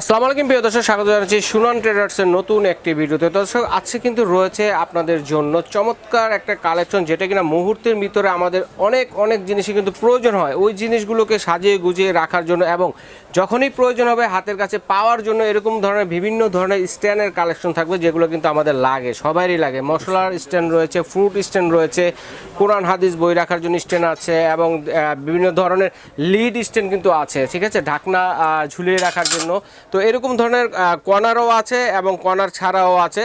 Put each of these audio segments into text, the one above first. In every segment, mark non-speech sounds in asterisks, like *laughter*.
আসসালামু আলাইকুম, প্রিয় দর্শক, স্বাগত জানাচ্ছি সুনান ট্রেডার্সের নতুন একটি ভিডিওতে। দর্শক, আজকে কিন্তু রয়েছে আপনাদের জন্য চমৎকার একটা কালেকশন, যেটা কিনা মুহূর্তের ভিতরে আমাদের অনেক অনেক জিনিসই কিন্তু প্রয়োজন হয়। ওই জিনিসগুলোকে সাজিয়ে গুজিয়ে রাখার জন্য এবং যখনই প্রয়োজন হবে হাতের কাছে পাওয়ার জন্য এরকম ধরনের বিভিন্ন ধরনের স্ট্যান্ডের কালেকশন থাকবে, যেগুলো কিন্তু আমাদের লাগে, সবারই লাগে। মশলার স্ট্যান্ড রয়েছে, ফ্রুট স্ট্যান্ড রয়েছে, কোরআন, হাদিস বই রাখার জন্য স্ট্যান্ড আছে এবং বিভিন্ন ধরনের লিড স্ট্যান্ড কিন্তু আছে, ঠিক আছে? ঢাকনা ঝুলিয়ে রাখার জন্য। তো এরকম ধরনের কর্নারও আছে এবং কর্নার ছাড়াও আছে।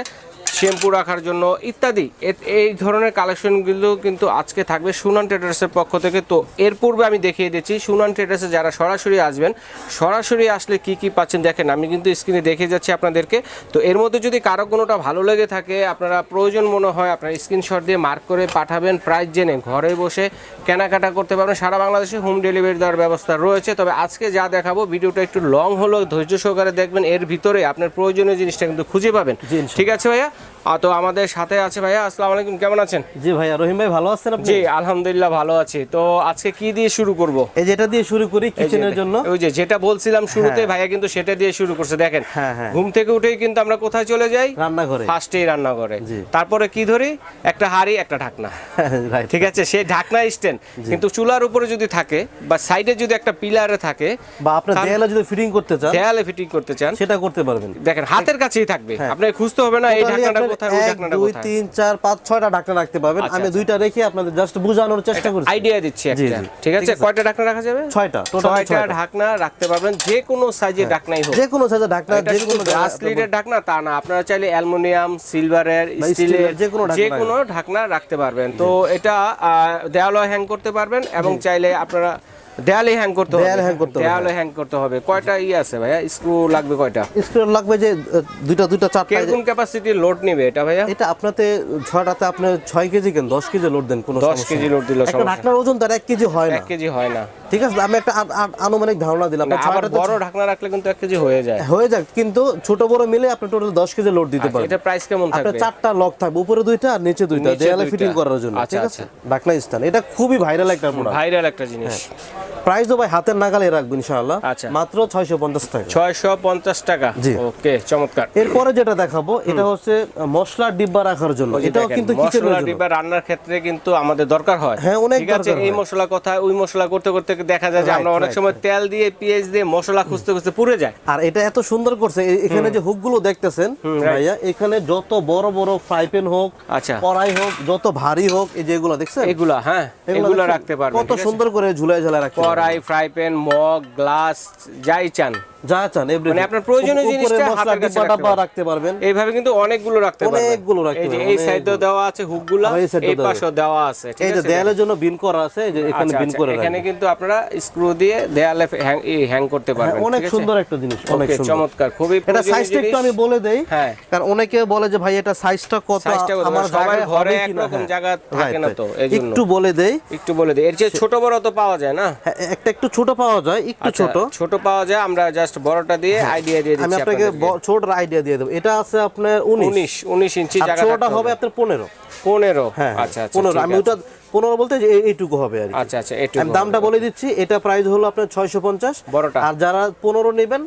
শ্যাম্পু রাখার জন্য ইত্যাদি। এ- এই ধরনের কালেকশনগুলো কিন্তু আজকে থাকবে সুনান ট্রেডার্সের পক্ষ থেকে। তো এর পূর্বে আমি দেখিয়ে দিচ্ছি সুনান ট্রেডার্সে যারা সরাসরি আসবেন সরাসরি আসলে কি কি পাচ্ছেন দেখেন আমি কিন্তু স্ক্রিনে দেখে যাচ্ছি আপনাদেরকে। তো এর মধ্যে যদি কারও কোনোটা ভালো লেগে থাকে আপনারা প্রয়োজন মনে হয় আপনারা স্ক্রিনশট দিয়ে মার্ক করে পাঠাবেন প্রাইস জেনে ঘরে বসে কেনাকাটা করতে পারবেন। সারা বাংলাদেশে হোম ডেলিভারি দেওয়ার ব্যবস্থা রয়েছে। তবে আজকে যা দেখাবো ভিডিওটা একটু লং হলেও ধৈর্য সহকারে দেখবেন। এর ভিতরে আপনার প্রয়োজনীয় জিনিসটা কিন্তু খুঁজে পাবেন। ঠিক আছে ভাইয়া? তো আমাদের সাথে আছে ভাইয়া আসসালামু আলাইকুম কেমন আছেন? জি ভাইয়া রহিম ভাই ভালো আছেন আপনি? জি আলহামদুলিল্লাহ ভালো আছি। তো আজকে কি দিয়ে শুরু করব? এই যেটা দিয়ে শুরু করি কিচেনের জন্য। ওই যে যেটা বলছিলাম শুরুতে হ্যাঁ। ভাইয়া কিন্তু সেটা দিয়ে শুরু করছে। দেখেন হ্যাঁ, হ্যাঁ। ঘুম থেকে উঠেই কিন্তু আমরা কোথায় চলে যাই? রান্নাঘরে। ফার্স্টেই রান্না করে তারপরে কি ধরি? একটা হাড়ি একটা ঢাকনা। *laughs* ঠিক আছে? সেই ঢাকনা স্ট্যান্ড কিন্তু চুলার উপরে যদি থাকে বা সাইডে যদি একটা পিলারে থাকে বা আপনার তার- দেয়ালে যদি ফিটিং করতে চান দেয়ালে ফিটিং করতে চান সেটা করতে পারবেন। দেখেন হাতের কাছেই থাকবে। আপনাকে খুঁজতে হবে না এই ঢাকনাটা কোথায় ওই ঢাকনাটা ঢাকনা রাখতে পারবেন। আচ্ছা, আমি আচ্ছা। দুইটা রেখে আপনাদের জাস্ট বোঝানোর চেষ্টা করছি। আইডিয়া দিচ্ছি একটা। ঠিক আছে? কয়টা ঢাকনা রাখা যাবে? ছয়টা টোটাল ছয়টা। ছয়টা ঢাকনা রাখতে পারবেন যে কোনো সাইজের ঢাকনাই হোক। যে কোনো সাইজের ঢাকনা যে কোনো গ্লাস লিডের ঢাকনা তা না। আপনারা চাইলে অ্যালুমিনিয়াম সিলভারের বা স্টিলের স্টিলের যে কোনো ঢাকনা যে কোনো ঢাকনা রাখতে পারবেন। তো এটা দেওয়ালে হ্যাং করতে পারবেন এবং চাইলে আপনারা দেয়ালে হ্যাং করতে হবে। দেয়ালে hang করতে হবে, দেয়ালে হ্যাং করতে হবে। কয়টা ই আছে ভাইয়া? স্ক্রু লাগবে কয়টা? স্ক্রু লাগবে যে দুটা দুইটা দুইটা চারটা। কোন ক্যাপাসিটি লোড নেবে এটা ভাইয়া? এটা আপনাতে ছয়টাতে আপনি 6 কেজি কেন? দশ কেজি লোড দেন কোনো 10 কেজি লোড দিলে সমস্যা একটা ঢাকনার ওজন তার 1 কেজি হয় না। 1 কেজি হয় না। ঠিক আছে আমি একটা আনুমানিক ধারণা দিলাম। আবার বড় ঢাকনা রাখলে কিন্তু এক কেজি হয়ে যায়। হয়ে যাক কিন্তু ছোট বড় মিলে আপনি টোটাল দশ কেজি লোড দিতে পারবেন। এটা প্রাইস কেমন আপনার থাকবে? চারটা লক থাকবে উপরে দুইটা আর নিচে দুইটা দেয়ালে ফিটিং করার জন্য আচ্ছা, ঠিক আছে? ঢাকনা স্থান এটা খুবই ভাইরাল একটা প্রোডাক্ট ভাইরাল একটা জিনিস। প্রাইসও ভাই হাতের নাগালে রাখবেন ইনশাআল্লাহ। আচ্ছা। মাত্র 650 টাকা। ছয়শো পঞ্চাশ টাকা? জি। ওকে চমৎকার। এরপরে যেটা দেখাবো এটা হচ্ছে মশলার ডিব্বা রাখার জন্য। এটাও কিন্তু মশলা কিচেনের জন্য। ডিব্বা রান্নার ক্ষেত্রে কিন্তু আমাদের দরকার হয়। হ্যাঁ, অনেক ঠিক আছে এই মশলা কোথায় ওই মশলা করতে করতে দেখা যায় যে আমরা অনেক সময় তেল দিয়ে পেঁয়াজ দিয়ে মশলা খুঁজতে খুঁজতে পুড়ে যায়। আর এটা এত সুন্দর করছে এখানে যে হুকগুলো দেখতেছেন ভাইয়া এখানে যত বড় বড় ফ্রাই প্যান হোক আচ্ছা। কড়াই হোক যত ভারী হোক এই যে এগুলো দেখছেন? এগুলা হ্যাঁ এগুলো রাখতে পারবেন কত সুন্দর করে ঝুলাই ঝুলাই রাখতে। কড়াই ফ্রাই প্যান মগ গ্লাস যাই চান। যা চান মানে আপনার প্রয়োজনীয় জিনিসটা হাতের কাছে রাখতে পারবেন। এইভাবে কিন্তু অনেকগুলো রাখতে পারবেন। অনেকগুলো রাখতে পারবেন, এই অনেকগুলো। দেওয়া আছে হুকগুলা এই এই দেওয়া আছে। ঠিক আছে? দেয়ালের জন্য বিন করা আছে যে এখানে আচ্ছা, বিন আচ্ছা, করে এখানে কিন্তু আপনারা স্ক্রু দিয়ে দেয়ালে হ্যাং করতে হ্যাঁ, পারবেন অনেক সুন্দর একটা জিনিস অনেক সুন্দর। চমৎকার খুবই এটা সাইজটা একটু আমি বলে দেই হ্যাঁ। কারণ অনেকে বলে যে ভাই এটা সাইজটা কত? আমার সবার ঘরে? একরকম হ্যাঁ। জায়গা থাকে না তো, এই জন্য। একটু বলে দেই। একটু বলে দিই। এর যে ছোট বড় তো পাওয়া যায় না? একটা একটু ছোট পাওয়া যায় একটু আচ্ছা, ছোট। ছোট পাওয়া যায় আমরা জাস্ট বড়টা দিয়ে আইডিয়া দিয়ে আমি আপনাকে আপনাদেরকে। ছোট আইডিয়া দিয়ে দেব। এটা আছে আপনার উনিশ। 19 19 ইঞ্চি জায়গা ছোটটা হবে আপনার পনেরো। 15 হ্যাঁ আচ্ছা আচ্ছা পনেরো। ঠিক আমি ওটা পনেরো বলতে যে এইটুকু হবে আর। আচ্ছা আচ্ছা আমি দামটা বলে দিচ্ছি এটা প্রাইস হলো আপনার ছয়শো পঞ্চাশ। বড়টা। আর যারা পনেরো নেবেন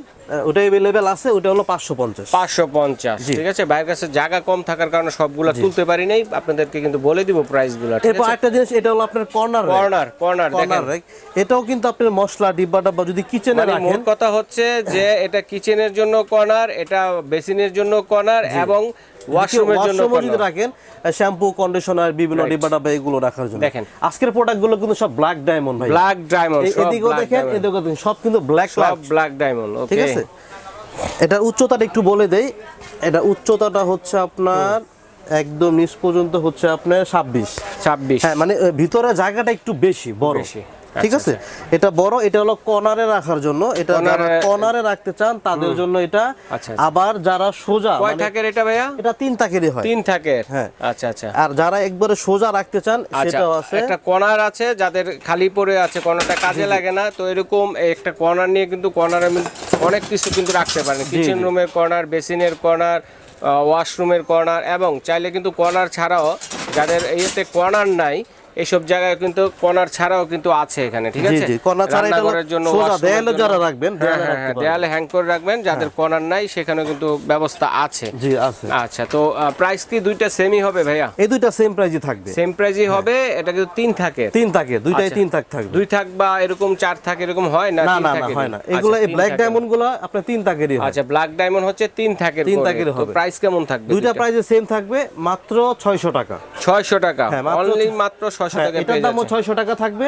ওটা এভেলেবেল আছে ওটা হলো পাঁচশো পঞ্চাশ। 550 ঠিক আছে? বাইরের কাছে জায়গা কম থাকার কারণে সবগুলা তুলতে পারি নাই আপনাদেরকে কিন্তু বলে দিব প্রাইসগুলো ঠিক এরপর একটা জিনিস এটা হলো আপনার কর্নার কর্নার কর্নার দেখেন। কর্নার এটাও কিন্তু আপনার মশলা ডিব্বা ডাব্বা যদি কিচেনে মানে রাখেন মোট কথা হচ্ছে যে এটা কিচেনের জন্য কর্নার এটা বেসিনের জন্য কর্নার এবং ওয়াশরুমের জন্য যদি রাখেন শ্যাম্পু কন্ডিশনার বিভিন্ন ডিব্বা ডাব্বা এগুলো রাখার জন্য। দেখেন। আজকের প্রোডাক্টগুলো কিন্তু সব ব্ল্যাক ডায়মন্ড ভাই। ব্ল্যাক ডায়মন্ড এদিকেও দেখেন এদিকেও দেখেন সব কিন্তু ব্ল্যাক সব ব্ল্যাক ডায়মন্ড ঠিক আছে? এটার উচ্চতাটা একটু বলে দেই। এটা উচ্চতাটা হচ্ছে আপনার একদম নিচ পর্যন্ত হচ্ছে আপনার ছাব্বিশ। 26 হ্যাঁ মানে ভিতরে জায়গাটা একটু বেশি বড়। বেশি। ঠিক আছে? এটা বড় এটা হলো কর্নারে রাখার জন্য। এটা যারা কর্নারে রাখতে চান তাদের জন্য এটা আচ্ছা, আবার যারা সোজা কয় মানে থাকের এটা ভাইয়া? এটা তিন তাকেরই হয়। তিন থাকের? হ্যাঁ। আচ্ছা আচ্ছা। আর যারা একবারে সোজা রাখতে চান আচ্ছা সেটাও আছে। একটা কর্নার আছে যাদের খালি পড়ে আছে কর্নারটা কাজে লাগে না। তো এরকম একটা কর্নার নিয়ে কিন্তু কর্নারে অনেক কিছু কিন্তু রাখতে পারেন। কিচেন রুমের কর্নার বেসিনের কর্নার ওয়াশরুমের কর্নার এবং চাইলে কিন্তু কর্নার ছাড়াও যাদের ইয়েতে কর্নার নাই এইসব জায়গায় কিন্তু কর্নার ছাড়াও কিন্তু আছে এখানে ঠিক আছে? জি কর্নার ছাড়া রান্নাঘরের জন্য সোজা দেয়ালে যারা রাখবেন হ্যাঁ দেয়ালে হ্যাঁ হ্যাঁ, হ্যাং করে রাখবেন যাদের কর্নার নাই সেখানেও কিন্তু ব্যবস্থা আছে। জি আছে। আচ্ছা তো প্রাইস কি দুইটা সেমই হবে ভাইয়া? এই দুইটা সেম প্রাইজই থাকবে। সেম প্রাইজই হবে এটা কিন্তু তিন থাকে। তিন থাকে দুইটাই আচ্ছা। তিন থাক থাকবে। দুই থাক বা এরকম চার থাক এরকম হয় না না না হয় না। আচ্ছা, এগুলো এই ব্ল্যাক ডায়মন্ডগুলো আপনার তিন তাকেরই হয়। আচ্ছা ব্ল্যাক ডায়মন্ড হচ্ছে তিন থাকের তিন করে। থাকের তো হবে। প্রাইস কেমন থাকবে দুইটা প্রাইজে সেম থাকবে মাত্র ছয়শো টাকা। ছয়শো টাকা। হ্যাঁ, মাত্র অনলি মাত্র ছয়শো হ্যাঁ, টাকা এটার দামও যাচ্ছে ছয়শো টাকা থাকবে।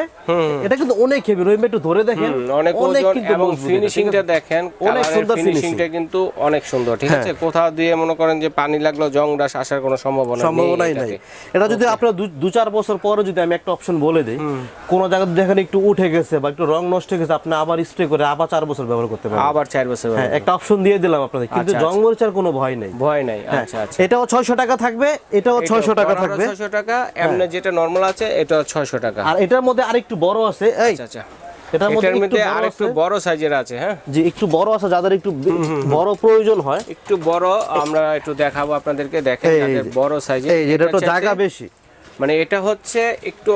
এটা কিন্তু অনেক হেভি রহিম একটু ধরে দেখেন। অনেক ওজন এবং মজবুত এটা, ঠিক ফিনিশিংটা দেখেন অনেক সুন্দর ফিনিশিংটা কিন্তু অনেক সুন্দর ঠিক হ্যাঁ। আছে? কোথাও দিয়ে মনে করেন যে পানি লাগল জং ডাস আসার কোনো সম্ভাবনা সম্ভাবনাই নাই। এটা যদি আপনার দু- দু চার বছর পরে যদি আমি একটা অপশন বলে দিই কোন জায়গা দেখেন একটু উঠে গেছে বা একটু রং নষ্ট হয়ে গেছে আপনি আবার স্প্রে করে আবার চার বছর ব্যবহার করতে পারবেন। আবার চার বছর হ্যাঁ একটা অপশন দিয়ে দিলাম আপনাদের কিন্তু আচ্ছা, জং মরিচার কোনো ভয় নেই। ভয় নাই হ্যাঁ, আচ্ছা আচ্ছা। এটাও ছয়শো টাকা থাকবে এটাও ছয়শো টাকা থাকবে। হ্যাঁ। ছয়শো টাকা এমনি যেটা নর্মাল আছে এটা ছয়শো টাকা। আর এটার মধ্যে আরেকটু বড় আছে এই। আচ্ছা আচ্ছা। এটার মধ্যে এটার একটু বড় সাইজের আছে হ্যাঁ? জি একটু বড় আছে যাদের একটু বড় প্রয়োজন হয়। একটু বড় আমরা একটু দেখাবো আপনাদেরকে দেখেন যাদের বড় সাইজের। এই এটা তো জায়গা বেশি। মানে এটা হচ্ছে একটু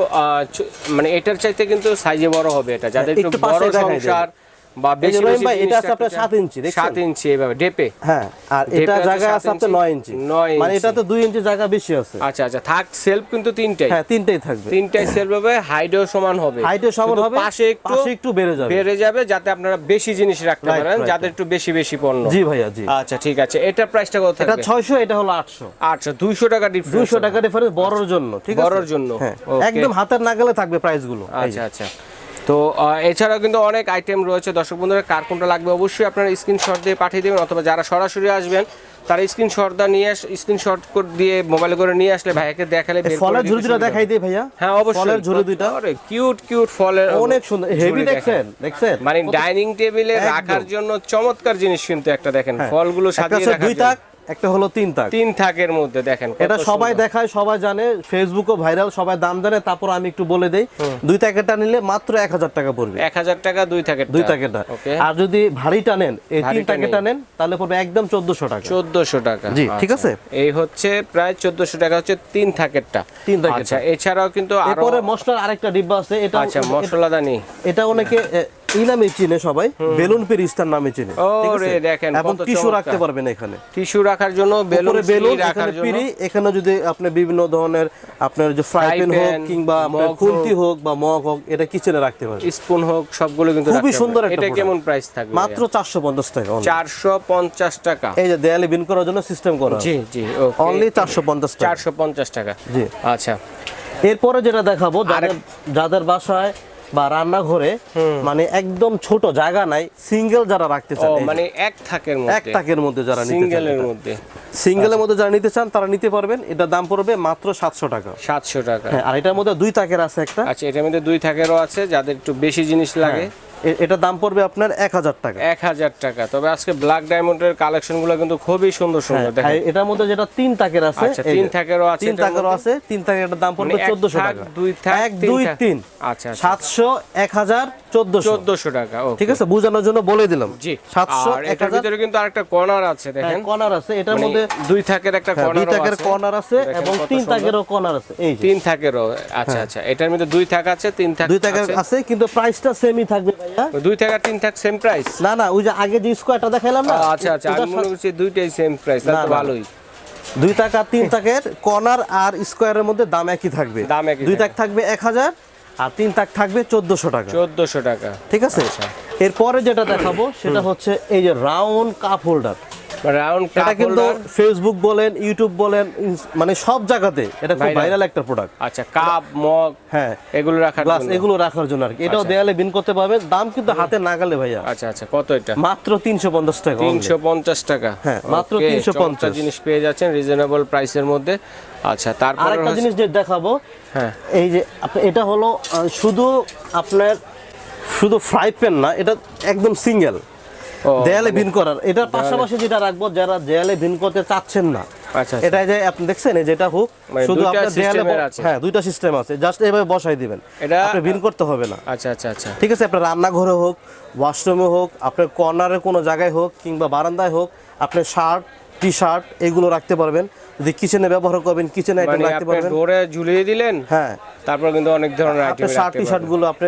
মানে এটার চাইতে কিন্তু সাইজে বড় হবে এটা। যাদের হ্যাঁ, একটু একটু বড় সংসার বা বেশি ভাই, এটা আছে আপনার রাখতে সাত চান। ইঞ্চি, দেখছেন? সাত ইঞ্চি এইভাবে ডেপে। হ্যাঁ আর এটা জায়গা আছে আপনার ইঞ্চি, নয় ইঞ্চি। নয় মানে এটাতে দুই ইঞ্চি জায়গা বেশি আছে। আচ্ছা আচ্ছা থাক সেলফ কিন্তু তিনটাই। হ্যাঁ তিনটেই থাকবে। তিনটাই সেলফ হবে হাইটও সমান হবে। সমান হবে পাশে একটু পাশে একটু বেড়ে যাবে। বেড়ে যাবে যাতে আপনারা বেশি জিনিস রাখতে পারেন যাদের একটু বেশি বেশি পণ্য। জি ভাইয়া জি। আচ্ছা ঠিক আছে। এটা প্রাইসটা কত এটা থাকবে? ছয়শো এটা হলো আটশো। আচ্ছা দুইশো টাকা ডিফারেন্স দুইশো টাকা ডিফারেন্স বড়র জন্য ঠিক আছে? বড়র জন্য, হ্যাঁ একদম হাতের নাগালে থাকবে প্রাইসগুলো। আচ্ছা আচ্ছা। তো এছাড়াও কিন্তু অনেক আইটেম রয়েছে। দর্শক বন্ধুরা কার কোনটা লাগবে অবশ্যই আপনারা স্ক্রিনশট দিয়ে পাঠিয়ে দেবেন অথবা যারা সরাসরি আসবেন তারা স্ক্রিনশট দা নিয়ে স্ক্রিনশট দিয়ে মোবাইলে করে নিয়ে আসলে ভাইয়াকে দেখালে এই বের করে ফলের ঝুড়ি দুটা দেখাই। দিই ভাইয়া। হ্যাঁ অবশ্যই। ফলের ঝুড়ি দুইটা। কিউট কিউট ফলের অনেক সুন্দর। হেভি দেখছেন দেখছেন? মানে ডাইনিং টেবিলে রাখার জন্য চমৎকার জিনিস কিন্তু একটা দেখেন। হ্যাঁ। ফলগুলো সাজিয়ে রাখার দুই তাক একটা হলো তিন তাক তিন থাকের মধ্যে দেখেন এটা সবাই দেখায় সবাই জানে ফেসবুকও ভাইরাল সবাই দাম জানে তারপর আমি একটু বলে দেই। দুই প্যাকেটটা নিলে মাত্র এক হাজার টাকা পড়বে। এক হাজার টাকা দুই থাকের দুই ওকে। আর যদি ভারীটা নেন এই তিন প্যাকেটটা নেন। তাহলে পড়বে একদম চোদ্দশো টাকা। চোদ্দশো টাকা। জি, ঠিক আচ্ছা। আছে? এই হচ্ছে প্রায় চোদ্দশো টাকা হচ্ছে তিন থাকেরটা। তিন থাকেরটা। আচ্ছা এছাড়াও কিন্তু এরপরে মশলার আরেকটা ডিব্বা আছে এটা আচ্ছা মশলাদানি। এটা অনেকে এই নামে চিনে সবাই। বেলুন পেরিস্টার নামে চিনে। দেখেন এবং টিস্যু রাখতে পারবেন এখানে। টিস্যু রাখার জন্য বেলুন বেলুন রাখার এখানে জন্য। এখানে যদি আপনি বিভিন্ন ধরনের আপনার যে ফ্রাই প্যান হোক কিংবা খুন্তি হোক বা মগ হোক এটা কিচেনে রাখতে পারবেন? স্পুন হোক সবগুলো কিন্তু খুবই সুন্দর একটা এটা কেমন প্রাইস থাকবে মাত্র চারশো পঞ্চাশ টাকা only। চারশো পঞ্চাশ টাকা। এই যে দেয়ালে বিন করার জন্য সিস্টেম করা জি জি অনলি চারশো পঞ্চাশ টাকা। চারশো পঞ্চাশ টাকা। জি। আচ্ছা। এরপরে যেটা দেখাবো যাদের যাদের বাসায় বা রান্নাঘরে মানে একদম ছোট জায়গা নাই সিঙ্গেল যারা রাখতে চান মানে এক থাকের মধ্যে। এক থাকের মধ্যে যারা নিতে সিঙ্গেলের মধ্যে। সিঙ্গেলের মধ্যে যারা নিতে চান তারা নিতে পারবেন। এটা দাম পড়বে মাত্র সাতশো টাকা। সাতশো টাকা। হ্যাঁ আর এটার মধ্যে দুই তাকের আছে একটা। আচ্ছা এটার মধ্যে দুই থাকেরও আছে যাদের একটু বেশি জিনিস লাগে। এ- এটার দাম পড়বে আপনার এক হাজার টাকা। এক হাজার টাকা। তবে আজকে ব্ল্যাক ডায়মন্ডের কালেকশনগুলো কিন্তু খুবই সুন্দর সুন্দর আর দেখেন এটার মধ্যে যেটা তিন তাকের আছে আচ্ছা, তিন তাকেরও আছে তিন তাকেরও আছে তিন তাকের দাম পড়বে মানে চোদ্দশো টাকা। দুই থাক, এক দুই। তিন। আচ্ছা আচ্ছা। সাতশো এক হাজার চোদ্দশো। চোদ্দশো টাকা ও ঠিক আছে বোঝানোর জন্য বলে দিলাম। জি সাতশো আর এক এটার ভিতরে কিন্তু আরেকটা কর্নার আছে দেখেন। কর্নার আছে এটার মানে মধ্যে দুই থাকের একটা হ্যাঁ, দুই কর্নার আছে এবং তিন সুন্দর। তাকেরও কর্নার আছে এই তিন থাকেরও আচ্ছা আচ্ছা এটার মধ্যে দুই থাক আছে তিন থাক দুই আছে। কিন্তু প্রাইসটা সেমই থাকবে ভাইয়া। দুই থাক আর তিন থাক সেম প্রাইস না না ওই যে আগে যে স্কোয়ারটা দেখাইলাম না আচ্ছা আচ্ছা ওটার আমি মনে করছি দুইটাই সেম প্রাইস তাহলে ভালোই। দুই টাকা তিন টাকের কর্নার আর স্কোয়ারের মধ্যে দাম একই থাকবে। দাম একই দুই। টাক থাকবে এক হাজার আর তিন তাক থাকবে চোদ্দশো টাকা। চোদ্দশো টাকা। ঠিক আছে? আচ্ছা। এরপরে যেটা দেখাবো সেটা হচ্ছে এই যে রাউন্ড কাপ হোল্ডার। রাউন্ড এটা কিন্তু ফেসবুক বলেন ইউটিউব বলেন মানে সব জায়গাতে এটা খুব ভাইরাল একটা প্রোডাক্ট আচ্ছা কাপ মগ হ্যাঁ এগুলো রাখার গ্লাস এগুলো রাখার জন্য আর কি এটাও দেয়ালে বিন করতে পারবেন। দাম কিন্তু হাতে নাগালে ভাইয়া। আচ্ছা আচ্ছা কত এটা? মাত্র তিনশো পঞ্চাশ টাকা only। তিনশো পঞ্চাশ টাকা। হ্যাঁ, মাত্র Okay, 350 জিনিস পেয়ে যাচ্ছেন রিজনেবল প্রাইসের মধ্যে। আচ্ছা তারপর আরেকটা জিনিস যে দেখাবো হ্যাঁ। এই যে এটা হলো শুধু আপনার শুধু ফ্রাই প্যান না এটা একদম সিঙ্গেল দেয়ালে ভিন করার। এটার পাশাপাশি যেটা রাখব যারা দেয়ালে ভিন করতে চাচ্ছেন না আচ্ছা এটা যে আপনি দেখছেন যেটা হুক মানে শুধু আপনার দেয়ালে। হ্যাঁ দুইটা সিস্টেম আছে। জাস্ট এভাবে বসাই দিবেন। এটা- আপনি ভিন করতে হবে না। আচ্ছা আচ্ছা আচ্ছা। ঠিক আছে আপনার রান্নাঘরে হোক ওয়াশরুমে হোক আপনার কর্নারে কোনো জায়গায় হোক কিংবা বারান্দায় হোক আপনার শার্ট টি শার্ট এগুলো রাখতে পারবেন। যদি কিচেনে ব্যবহার করবেন কিচেন আইটেম মানে রাখতে আপনি পারবেন। ডোরে ঝুলিয়ে দিলেন হ্যাঁ। তারপর কিন্তু অনেক ধরনের আইটেম আপনার শার্ট টি শার্টগুলো আপনি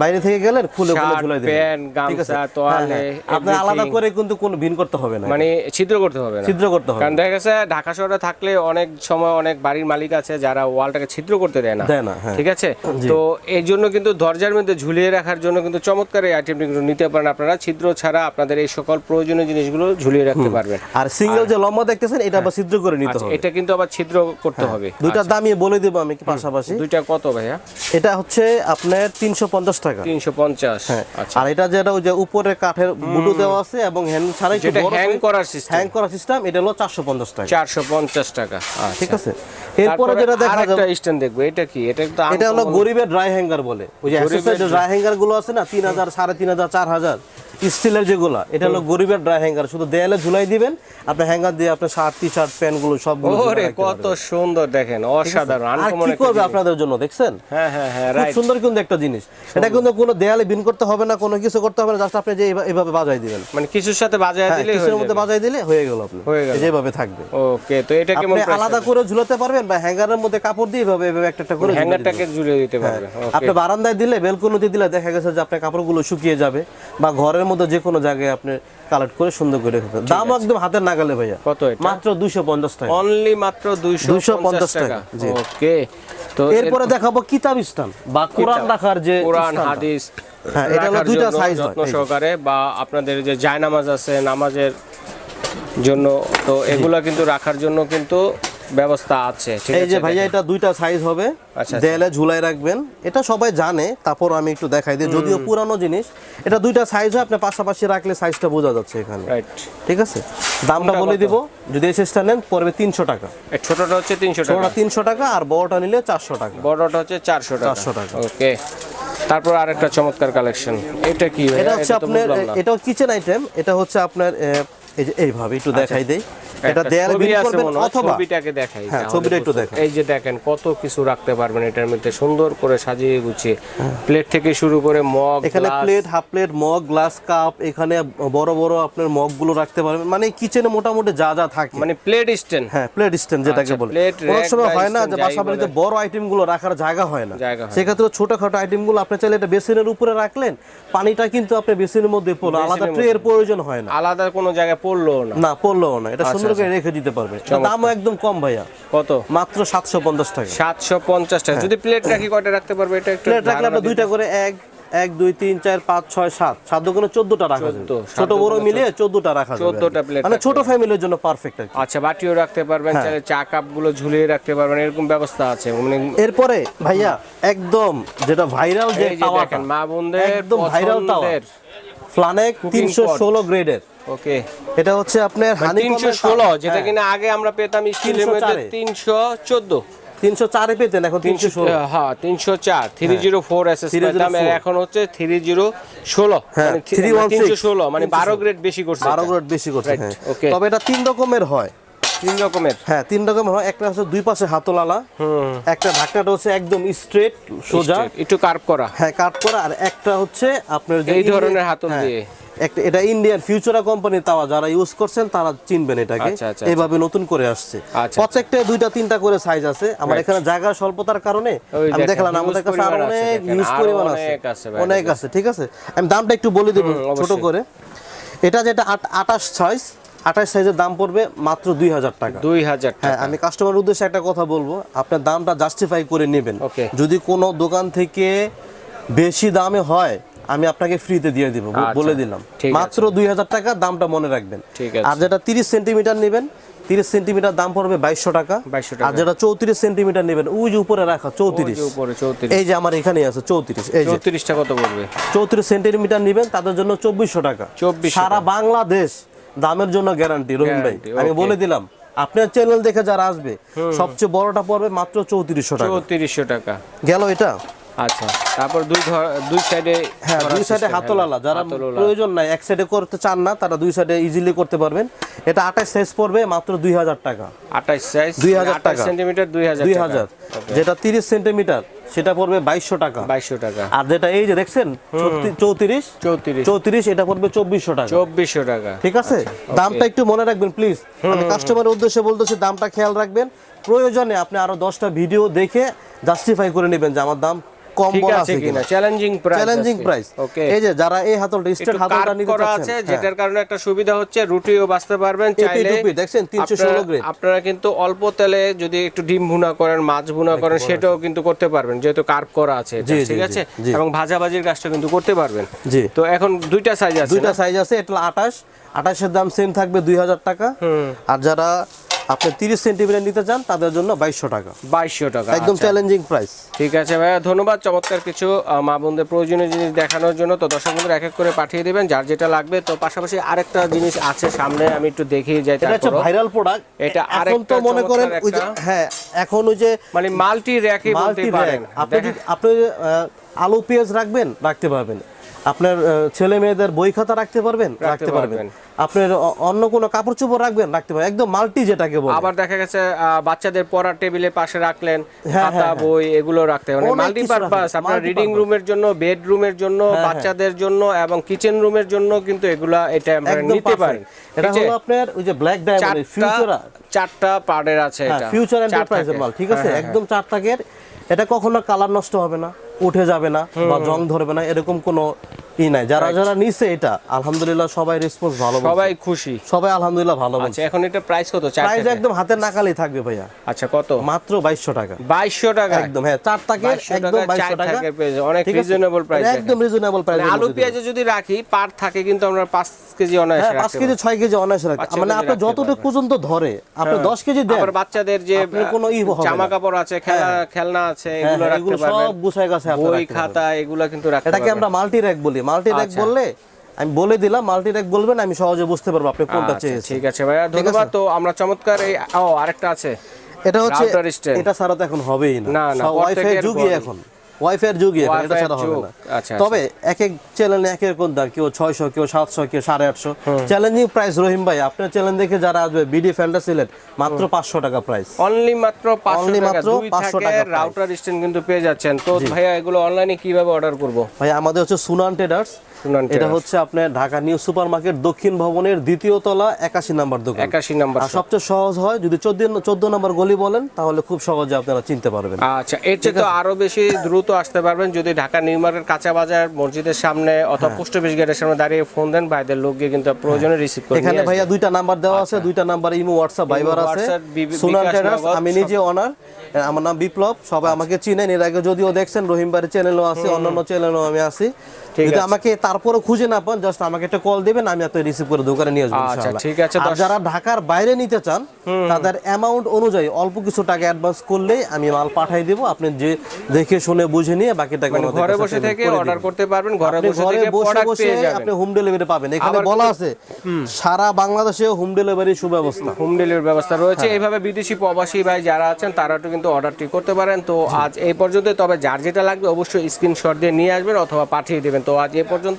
বাইরে থেকে গেলেন খুলে খুলে ঝুলাই দিবেন। প্যান্ট, গামছা, হ্যাঁ, তোয়ালে, হ্যাঁ। আপনার আলাদা করে কিন্তু কোনো ভিন করতে হবে না। মানে ছিদ্র করতে হবে না। ছিদ্র করতে হবে। কারণ দেখা গেছে ঢাকা শহরে থাকলে অনেক সময় অনেক বাড়ির মালিক আছে যারা ওয়ালটাকে ছিদ্র করতে দেয় না। দেয় না হ্যাঁ। ঠিক আছে? তো এই জন্য কিন্তু দরজার মধ্যে ঝুলিয়ে রাখার জন্য কিন্তু চমৎকার এই আইটেমটি কিন্তু নিতে পারেন আপনারা। ছিদ্র ছাড়া আপনাদের এই সকল প্রয়োজনীয় জিনিসগুলো ঝুলিয়ে রাখতে পারবেন। আর সিঙ্গেল যে আচ্ছা। লম্বা দেখতেছেন এটা আবার হ্যাঁ। ছিদ্র করে নিতে আচ্ছা, হবে। এটা কিন্তু আবার ছিদ্র করতে হ্যাঁ। হবে। দুইটা আচ্ছা। দাম বলে দেবো আমি পাশাপাশি। দুইটা কত ভাইয়া? এটা হচ্ছে আপনার 350 টাকা। 350 হ্যাঁ। আর এটা যেটা ওই যে উপরে কাঠের বুটু দেওয়া আছে এবং হ্যাং ছাড়াই যেটা হ্যাং করার সিস্টেম হ্যাং করার সিস্টেম এটা হলো 450 টাকা। 450 টাকা। ঠিক আছে? এরপরে যেটা দেখা যাবে আরেকটা স্ট্যান্ড দেখব। এটা কি? এটা তো এটা হলো গরিবের ড্রাই হ্যাঙ্গার বলে। ওই যে ড্রাই হ্যাঙ্গারগুলো আছে না 3000 3500 4000 স্টিলের যেগুলো এটা হলো গরিবের ড্রাই হ্যাঙ্গার শুধু দেয়ালে ঝুলাই দিবেন আপনি হ্যাঙ্গার দিয়ে আপনার শার্ট টি শার্ট প্যান্টগুলো সবগুলো ওরে কত সুন্দর দেখেন অসাধারণ আর আনকমন কি করবে আপনাদের জন্য দেখছেন? হ্যাঁ হ্যাঁ হ্যাঁ রাইট সুন্দর কিন্তু একটা জিনিস। এটা কিন্তু কোনো দেয়ালে বিন করতে হবে না কোনো কিছু করতে হবে না জাস্ট আপনি যে এইভাবে বাজাই দিবেন। মানে কিছুর সাথে বাজায় হ্যাঁ দিলেই কিছুর মধ্যে বাজাই দিলে হয়ে গেল আপনি হয়ে। যেভাবে থাকবে। ওকে তো এটা কেমন আপনি আলাদা করে ঝুলাতে পারবেন বা হ্যাঙ্গারের মধ্যে কাপড় দিয়ে এভাবে এভাবে একটা একটা করে হ্যাঙ্গারটাকে জুড়ে দিতে পারবে ওকে। আপনি বারান্দায় দিলে বেলকনিতে দিলে দেখা গেছে যে আপনার কাপড়গুলো শুকিয়ে যাবে বা ঘরের মধ্যে যে কোনো জায়গায় আপনি কালেক্ট করে সুন্দর করে রেখে দেবেন দাম একদম হাতের নাগালে ভাইয়া। কত এটা? মাত্র দুইশো পঞ্চাশ টাকা। অনলি মাত্র 250 250 টাকা। জি। ওকে তো এরপরে দেখাবো কিতাব স্থান। বা কোরআন রাখার যে কোরআন। হাদিস হ্যাঁ, এটা হলো দুইটা হয়, যত্ন সহকারে বা আপনাদের যে জায়নামাজ আছে নামাজের জন্য তো এগুলা কিন্তু রাখার জন্য কিন্তু ব্যবস্থা আছে ঠিক এই যে ভাইয়া এটা দুইটা সাইজ হবে। আচ্ছা, দেয়ালে ঝুলাই রাখবেন। এটা সবাই জানে তারপর আমি একটু দেখাই দিই। যদিও পুরানো জিনিস এটা দুইটা সাইজ হয় আপনি পাশাপাশি রাখলে সাইজটা বোঝা যাচ্ছে এখানে। রাইট ঠিক আছে? দামটা বলে দিব যদি এই সাইজটা নেন পড়বে তিনশো টাকা। ছোটটা হচ্ছে তিনশো টাকা। ছোটটা তিনশো টাকা আর বড়টা নিলে চারশো টাকা। বড়টা হচ্ছে চারশো টাকা। 400 টাকা। ওকে। তারপর আরেকটা চমৎকার কালেকশন এটা কি? এটা হচ্ছে আপনার এটা কিচেন আইটেম এটা হচ্ছে আপনার এই যে এইভাবে একটু দেখাই দেই। এটা দেয়ালে বিল করবেন অথবা ছবিটাকে দেখাই হ্যাঁ, ছবিটা একটু দেখাই। এই যে দেখেন কত কিছু রাখতে পারবেন এটার মধ্যে সুন্দর করে সাজিয়ে গুছিয়ে। প্লেট থেকে শুরু করে মগ এখানে plate half plate mug glass cup এখানে বড় বড় আপনার মগগুলো রাখতে পারবেন। মানে কিচেনে মোটামুটি যা যা থাকে। মানে প্লেট স্ট্যান্ড। হ্যাঁ প্লেট স্ট্যান্ড যেটাকে আচ্ছা, বলে। plate, অনেক সময় হয় না যে বাসা বাড়িতে বড় আইটেমগুলো রাখার জায়গা হয় না। হয়। সেক্ষেত্রে ছোটখাটো আইটেমগুলো আপনি চাইলে এটা বেসিনের উপরে রাখলেন পানিটা কিন্তু আপনি বেসিনের মধ্যে পড়ল। আলাদা ট্রে এর প্রয়োজন হয় না। আলাদা কোনো জায়গায় পড়ল না। না পড়লেও না। এটা সুন্দর করে রেখে দিতে পারবে। দামও একদম কম ভাইয়া। কত? মাত্র সাতশো পঞ্চাশ টাকা। সাতশো পঞ্চাশ টাকা। যদি প্লেট রাখি কয়টা রাখতে পারবে? এটা একটু প্লেট রাখলে আপনার দুইটা করে এক এক দুই তিন চার পাঁচ ছয় সাত। সাত দোকানে চোদ্দটা রাখা যাবে। ছোট বড় মিলিয়ে চোদ্দটা রাখা যাবে 14টা আর মানে ছোট ফ্যামিলির জন্য পারফেক্ট আচ্ছা বাটিও রাখতে পারবেন। হ্যাঁ। চাইলে চা কাপগুলো ঝুলিয়ে রাখতে পারবেন। এরকম ব্যবস্থা আছে। মানে এরপরে ভাইয়া একদম যেটা ভাইরাল যে দেখেন মা বোনদের একদম ভাইরাল তাওয়া ফ্লানেক তিনশো ষোলো গ্রেডের ওকে এটা হচ্ছে আপনার হানি মানে যেটা হ্যাঁ। কিনা আগে আমরা পেতাম স্টিলের মধ্যে পেতেন এখন তিনশো ষোলো। হ্যাঁ তিনশো চার three zero four S S 304 পেতাম এখন হচ্ছে হ্যাঁ, 316 তিনশো ষোলো মানে বারো গ্রেড বেশি করছে বারো এটা। গ্রেড বেশি করছে Right, হ্যাঁ। তবে এটা তিন রকমের হয়। তিন রকমের। হ্যাঁ তিন রকমের হয়। একটা হচ্ছে দুই পাশে হাতলালা একটা ঢাকনাটা হচ্ছে একদম স্ট্রেট সোজা। একটু কার্ভ করা। হ্যাঁ কাট করা। আর একটা হচ্ছে আপনার এই ধরনের হাতল দিয়ে। একটা এটা ইন্ডিয়ান ফিউচারা কোম্পানির তাওয়া যারা ইউজ করছেন তারা চিনবেন এটাকে। আচ্ছা, আচ্ছা, নতুন করে আসছে। আচ্ছা। প্রত্যেকটা দুইটা তিনটা করে সাইজ আছে। আমার এখানে জায়গার স্বল্পতার কারণে আমি দেখলাম আমাদের কাছে আরও অনেক ইউজ পরিমাণ আছে। অনেক আছে ঠিক আছে? আমি দামটা একটু বলে দেবো ছোট করে। এটা যেটা আট- আটাশ সাইজ আঠাশ সাইজের দাম পড়বে মাত্র দুই হাজার টাকা। দুই হাজার হ্যাঁ আমি কাস্টমার উদ্দেশ্যে একটা কথা বলব আপনার দামটা জাস্টিফাই করে নেবেন। যদি কোনো দোকান থেকে বেশি দামে হয় আমি আপনাকে ফ্রিতে দিয়ে দিব আচ্ছা, বলে দিলাম। মাত্র দুই হাজার টাকা দামটা মনে রাখবেন। আর যেটা তিরিশ সেন্টিমিটার নেবেন তিরিশ সেন্টিমিটার দাম পড়বে বাইশশো টাকা। আর যেটা চৌত্রিশ সেন্টিমিটার নেবেন ওই যে উপরে রাখা চৌত্রিশ। এই যে আমার এখানে আছে চৌত্রিশ। এই চৌত্রিশটা কত পড়বে? চৌত্রিশ সেন্টিমিটার নেবেন তাদের জন্য চব্বিশশো টাকা। 2400 সারা বাংলাদেশ দামের জন্য গ্যারান্টি রহিম ভাই। আমি বলে দিলাম আপনার চ্যানেল দেখে যারা আসবে সবচেয়ে বড়টা পড়বে মাত্র চৌত্রিশশো টাকা। চৌত্রিশশো টাকা। গেল এটা? আচ্ছা তারপর দুই দুই সাইডে হ্যাঁ দুই সাইডে হাতলালা। যারা প্রয়োজন নাই এক সাইডে করতে চান না তারা দুই সাইডে ইজিলি করতে পারবেন। এটা আঠাশ সাইজ পড়বে মাত্র দুই হাজার টাকা। আঠাশ সাইজ 2000 টাকা। সেন্টিমিটার দুই হাজার দুই হাজার। যেটা তিরিশ সেন্টিমিটার সেটা পড়বে বাইশশো টাকা। বাইশশো টাকা। আর যেটা এই যে দেখছেন চৌত্রিশ? চৌত্রিশ। চৌত্রিশ এটা পড়বে চব্বিশশো টাকা। চব্বিশশো টাকা। ঠিক আছে? দামটা একটু মনে রাখবেন প্লিজ আমি কাস্টমারের উদ্দেশ্যে বলতেছি দামটা খেয়াল রাখবেন। প্রয়োজনে আপনি আরও দশটা ভিডিও দেখে জাস্টিফাই করে নেবেন যে আমার দাম কম ঠিক আছে কিনা? Challenging price challenging price okay এই যে যারা এই হাতলটা স্টেট হাতলটা নিতে চাচ্ছেন। হ্যাঁ। যেটার কারণে একটা সুবিধা হচ্ছে রুটিও বাঁচতে পারবেন চাইলে। দেখছেন 316 আপনারা- গ্রেড। আপনারা কিন্তু অল্প তেলে যদি একটু ডিম ভুনা করেন মাছ ভুনা করেন সেটাও কিন্তু করতে পারবেন যেহেতু কার্ভ করা আছে ঠিক আছে। এবং ভাজাভাজির কাজটা কিন্তু করতে পারবেন। জি। তো এখন দুইটা সাইজ আছে দুইটা সাইজ আছে এটা আঠাশ। আঠাশের দাম সেম থাকবে দুই হাজার টাকা। আর যারা আপনি তিরিশ সেন্টিমিটার নিতে চান তাদের জন্য বাইশশো টাকা। বাইশশো টাকা একদম। চ্যালেঞ্জিং প্রাইস ঠিক আছে ভাইয়া ধন্যবাদ। চমৎকার কিছু মা বোনদের প্রয়োজনীয় জিনিস দেখানোর জন্য। তো দর্শক বন্ধুরা এক এক করে পাঠিয়ে দিবেন যার যেটা লাগবে। তো পাশাপাশি আরেকটা জিনিস আছে সামনে আমি একটু দেখিয়ে যাই এটা হচ্ছে ভাইরাল প্রোডাক্ট এটা আরেকটা তো মনে করেন ওই যে হ্যাঁ এখন ওই যে মানে মাল্টি র্যাকে বলতে পারেন আপনি আপনি আলু পেঁয়াজ রাখবেন রাখতে পারবেন। আপনার ছেলে মেয়েদের বই খাতা রাখতে পারবেন রাখতে পারবেন। আপনার অন্য কোনো কাপড় চোপড় রাখবেন? রাখতে পারবেন একদম মাল্টি যেটাকে বলে। আবার দেখা গেছে বাচ্চাদের পড়ার টেবিলের পাশে রাখলেন হ্যাঁ, খাতা হ্যাঁ, বই এগুলো রাখতে মানে মাল্টি পারপাস আপনার রিডিং। রুমের জন্য বেডরুমের জন্য বাচ্চাদের জন্য এবং কিচেন রুমের জন্য কিন্তু এগুলা এটা একদম নিতে। পারেন এটা হলো আপনার ওই যে ব্ল্যাক ডায়মন্ড ফিউচার চারটা পার্টের আছে এটা। ফিউচার চার এন্টারপ্রাইজের মাল ঠিক আছে? হ্যাঁ, হ্যাঁ, একদম চার টাকের এটা কখনো কালার নষ্ট হবে না। উঠে যাবে না বা জং ধরবে না এরকম কোনো ই নাই। যারা যারা নিছে এটা আলহামদুলিল্লাহ সবাই রেসপন্স ভালো সবাই খুশি। সবাই আলহামদুলিল্লাহ ভালো আচ্ছা এখন এটা প্রাইস কত? প্রাইস একদম হাতের নাকালেই থাকবে ভাইয়া। আচ্ছা কত? মাত্র বাইশশো টাকা। বাইশশো টাকা। একদম হ্যাঁ চার 2200 একদম টাকা, বাইশশো চার টাকা। অনেক reasonable price একদম রিজনেবল প্রাইস মানে আলু পেঁয়াজে যদি রাখি পার থাকে কিন্তু আমরা পাঁচ কেজি অনায়াসে হ্যাঁ পাঁচ রাখতে কেজি ছয় কেজি অনায়াসে রাখতে মানে রাখতে যতটুকু পর্যন্ত ধরে আপনি দশ কেজি দেন। আবার বাচ্চাদের যে কোনো জামা কাপড় আছে খেলনা খেলনা আছে হ্যাঁ, এগুলো হ্যাঁ, রাখতে পারবেন সব গুছায় আপনি বই খাতা এগুলো কিন্তু রাখতে এটাকে আমরা মাল্টি র্যাক বলি। মাল্টি র্যাক আচ্ছা। বললে আমি বলে দিলাম মাল্টি র্যাক বলবেন আমি সহজে বুঝতে পারব আপনি কোনটা আচ্ছা, চেয়েছেন। ঠিক আছে ভাইয়া ধন্যবাদ। তো আমরা চমৎকার এই ও আরেকটা আছে। এটা হচ্ছে এটা ছাড়া তো এখন হবেই না। না, না, ওয়াইফাই যুগই এখন। ওয়াইফাই যুগই এটা ছাড়া হবে না। আচ্ছা, তবে এক এক চ্যানেলে এক দাম কেউ ছয়শো কেউ সাতশো কেউ সাড়ে আটশো। চ্যালেঞ্জিং প্রাইস রহিম ভাই আপনার চ্যানেল দেখে যারা আসবে বিডি মাত্র পাঁচশো টাকা প্রাইস অনলি মাত্র 500 Only টাকা। মাত্র দুই 500 থাকে টাকা রাউটার স্ট্যান্ড কিন্তু পেয়ে যাচ্ছেন। তো ভাইয়া এগুলো অনলাইনে কীভাবে অর্ডার করব? ভাই আমাদের হচ্ছে সুনান ট্রেডার্স এটা হচ্ছে আপনার ঢাকা নিউ সুপার মার্কেট দক্ষিণ ভবনের দ্বিতীয় তলা একাশি নাম্বার দোকান। 81 নাম্বার সবচেয়ে সহজ হয় যদি চোদ্দ চোদ্দ নাম্বার গলি বলেন তাহলে খুব সহজে আপনারা চিনতে পারবেন। আচ্ছা এর চেয়ে তো আরও বেশি দ্রুত আসতে পারবেন যদি ঢাকা নিউ মার্কেট কাঁচা বাজার মসজিদের সামনে হ্যাঁ। অথবা পোস্ট অফিস গেটের সামনে দাঁড়িয়ে ফোন দেন ভাইদের লোক গিয়ে কিন্তু প্রয়োজনে রিসিভ করে এখানে ভাইয়া দুইটা নাম্বার দেওয়া আছে দুইটা নাম্বার ইমো হোয়াটসআপ ভাইবার আছে। সুনান বিকাশ, ট্রেডার্স আমি নিজে অনার আমার নাম বিপ্লব সবাই আমাকে চিনেন। এর আগে যদিও দেখছেন রহিম বাড়ির চ্যানেলও আছে অন্যান্য চ্যানেলও আমি আছি। যদি আমাকে তারপরে খুঁজে না পান জাস্ট আমাকে একটা কল দিবেন আমি আপনাকে রিসিভ করে দোকানে নিয়ে আসব আচ্ছা, ইনশাআল্লাহ। ঠিক আছে, আর যারা ঢাকার বাইরে নিতে চান তাদের অ্যামাউন্ট অনুযায়ী অল্প কিছু টাকা অ্যাডভান্স করলেই আমি মাল পাঠাই দেবো। আপনি যে দেখে শুনে বুঝে নিয়ে বাকি টাকা মানে ঘরে বসে থেকে অর্ডার করতে পারবেন ঘরে বসে থেকে প্রোডাক্ট বসে পেয়ে যাবেন। আপনি হোম ডেলিভারি পাবেন। এখানে বলা আছে সারা বাংলাদেশে হোম ডেলিভারি সুব্যবস্থা। হোম ডেলিভারি ব্যবস্থা রয়েছে। এইভাবে বিদেশি প্রবাসী ভাই যারা আছেন তারা তো কিন্তু অর্ডারটি করতে পারেন। তো আজ এই পর্যন্ত তবে যার যেটা লাগবে অবশ্যই স্ক্রিনশট দিয়ে নিয়ে আসবেন অথবা পাঠিয়ে দেবেন। তো আজ এ পর্যন্ত